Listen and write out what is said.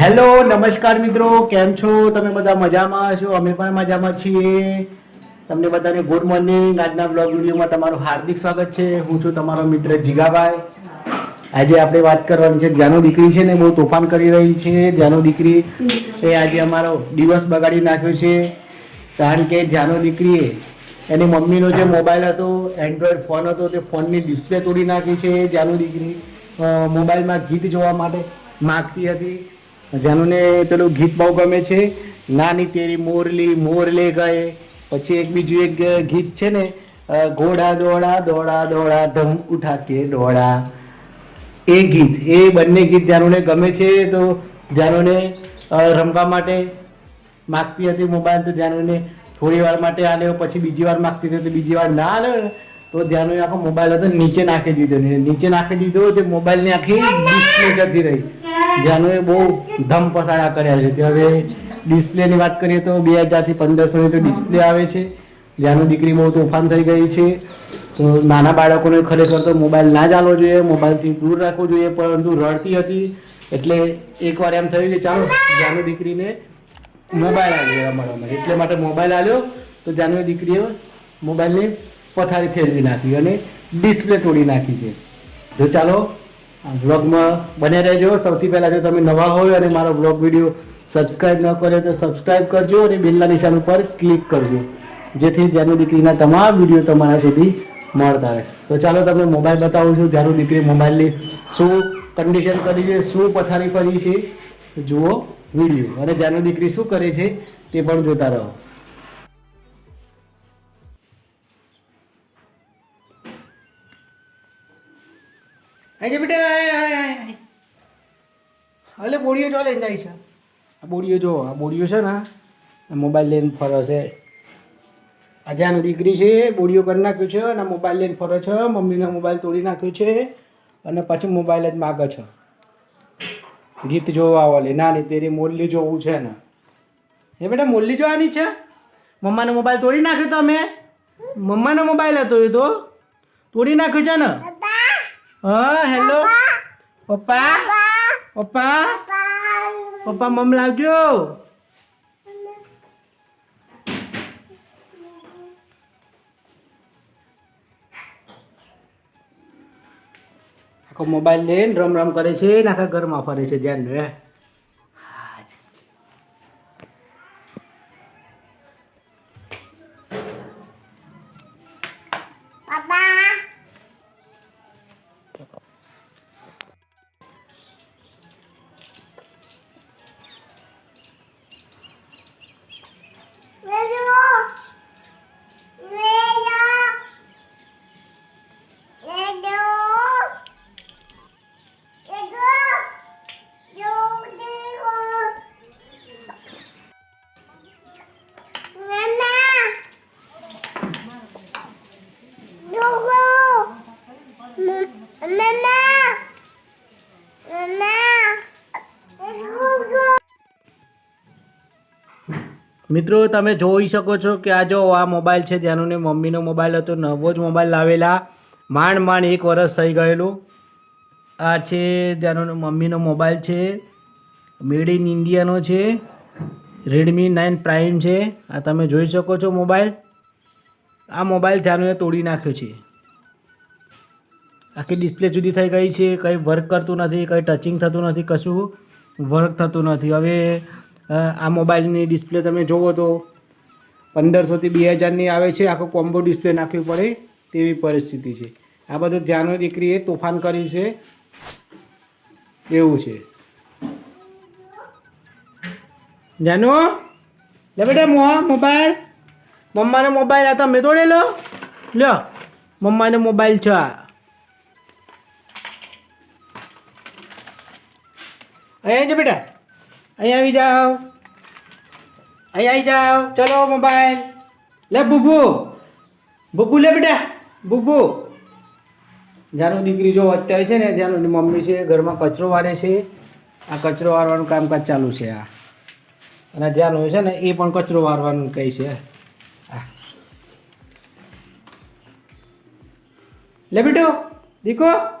Hello, નમસ્કાર મિત્રો, કેમ છો? તમે બધા મજામાં છો? અમે પણ મજામાં છીએ. તમને બધાને ગુડ મોર્નિંગ. આજના બ્લોગ વિડીયોમાં તમારું હાર્દિક સ્વાગત છે. હું છું તમારો મિત્ર જીગાભાઈ. આજે આપણે વાત કરવાની છે, જ્યાંનો દીકરી છે ને બહુ તોફાન કરી રહી છે. જ્યાંનો દીકરી એ આજે અમારો દિવસ બગાડી નાખ્યો છે. કારણ કે જ્યાંનો દીકરીએ એની મમ્મીનો જે મોબાઈલ હતો, એન્ડ્રોઈડ ફોન હતો, તે ફોનની ડિસ્પ્લે તોડી નાખી છે. જ્યાંનો દીકરી મોબાઈલમાં ગીત જોવા માટે માગતી હતી. જાનુને પેલું ગીત બહુ ગમે છે, નાની તેરી મોરલી, મોરલે ગયે. પછી એક બીજું એક ગીત છે ને ઘોડા, દોડા દોડા દોડા, ધમ ઉઠા કે દોડા. એ ગીત, એ બંને ગીત જાનુને ગમે છે તો જાનુને રમવા માટે માગતી હતી મોબાઈલ તો જાનુને થોડી વાર માટે આલ્યો, પછી બીજી વાર માગતી હતી તો બીજી વાર ના આલ્યો તો જાનુએ આખો મોબાઈલ હતો નીચે નાખી દીધો નીચે નાખી દીધો તે મોબાઈલની આખી જતી રહી. જાનુએ બહુ ધમ પસાડા કર્યા છે. તે હવે ડિસ્પ્લેની વાત કરીએ તો બે હજારથી પંદરસોની તો ડિસ્પ્લે આવે છે. જાનું દીકરી બહુ તોફાન થઈ ગઈ છે. તો નાના બાળકોને ખરેખર તો મોબાઈલ ના ચાલવો જોઈએ, મોબાઈલથી દૂર રાખવો જોઈએ, પરંતુ રડતી હતી. એટલે એકવાર એમ થયું કે ચાલો, જાનુ દીકરીને મોબાઈલ આવ્યો રમવામાં એટલે માટે મોબાઈલ આવ્યો તો જાનુ દીકરીએ મોબાઈલને પથારી ફેરવી નાખી અને ડિસ્પ્લે તોડી નાખી છે. તો ચાલો વ્લોગમાં બને રહેજો. સૌથી પહેલાં જો તમે નવા હોય અને મારો વ્લોગ વીડિયો સબસ્ક્રાઈબ ન કર્યો તો સબસ્ક્રાઈબ કરજો અને બિલના નિશાન ઉપર ક્લિક કરજો. જેથી જ્યારે દીકરીના તમામ વીડિયો તમારા સુધી મળતા રહે. તો ચાલો તમને મોબાઈલ બતાવું છું. જ્યારે દીકરી મોબાઈલની શું કન્ડિશન કરી છે, શું પથારી કરી છે, જુઓ વીડિયો. અને જ્યારે દીકરી શું કરે છે, તે પણ જોતા રહો. બેટા આય, આય, આય. અલે બોડીઓ જો લઈને જાય છે. આ બોડીઓ જો આ બોડીઓ છે ને મોબાઈલ લઈને ફરે છે. આ જ્યાંની દીકરી છે બોડીઓ કરી નાખ્યું છે અને મોબાઈલ લઈને ફરે છે મમ્મીનો મોબાઈલ તોડી નાખ્યો છે અને પછી મોબાઈલ જ માગે છે. ગીત જોવા વાલે નાની તેરી મોરલી જોવું છે ને. એ બેટા મોરલી જોવાની છે? મમ્માનો મોબાઈલ તોડી નાખ્યો તમે? મમ્માનો મોબાઈલ હતો એ તો. તોડી નાખ્યો છે ને? હા હેલો પપ્પા પપ્પા પપ્પા મમ લાવજો આખો મોબાઈલ લઈને રમ રમ કરે છે ને આખા ઘરમાં ફરે છે ધ્યાન રે મિત્રો, તમે જોઈ શકો છો કે આ જો આ મોબાઈલ છે, જેનું મમ્મીનો મોબાઈલ હતો, નવો જ મોબાઈલ લાવેલા. માંડ માંડ એક વરસ થઈ ગયેલું. આ છે જેનો મમ્મીનો મોબાઈલ છે. મેડ ઇન ઇન્ડિયાનો છે. રેડમી નાઇન પ્રાઇમ છે. આ તમે જોઈ શકો છો મોબાઈલ. આ મોબાઈલ ધ્યાનોએ તોડી નાખ્યો છે. આખી ડિસ્પ્લે જુદી થઈ ગઈ છે. કંઈ વર્ક કરતું નથી, કંઈ ટચિંગ થતું નથી, કશું વર્ક થતું નથી. હવે આ મોબાઈલની ડિસ્પ્લે તમે જુઓ તો પંદરસોથી બે હજારની આવે છે. આખો કોમ્બો ડિસ્પ્લે નાખવી પડે તેવી પરિસ્થિતિ છે. આ બધું ધ્યાનો દીકરીએ તોફાન કર્યું છે. એવું છે. જાનો? લે બેટા મો, મોબાઈલ. મમ્માનો મોબાઈલ આ તમે તોડેલો લ્યો મમ્માનો મોબાઈલ છે આ. અહીંયા જો બેટા. અહીંયા આવી જાઓ. અહીંયા આવી જાઓ. ચલો મોબાઈલ. લે બુબુ. બુબુ લે બેટા. બુબુ. જાનું દીકરી જો અત્યારે છે ને, જાનું મમ્મી છે, ઘરમાં કચરો વારે છે. આ કચરો વારવાનું કામકાજ ચાલુ છે આ. અને જ્યાંનું છે ને, એ પણ કચરો વારવાનું કહે છે. લે બેટો, દીકો.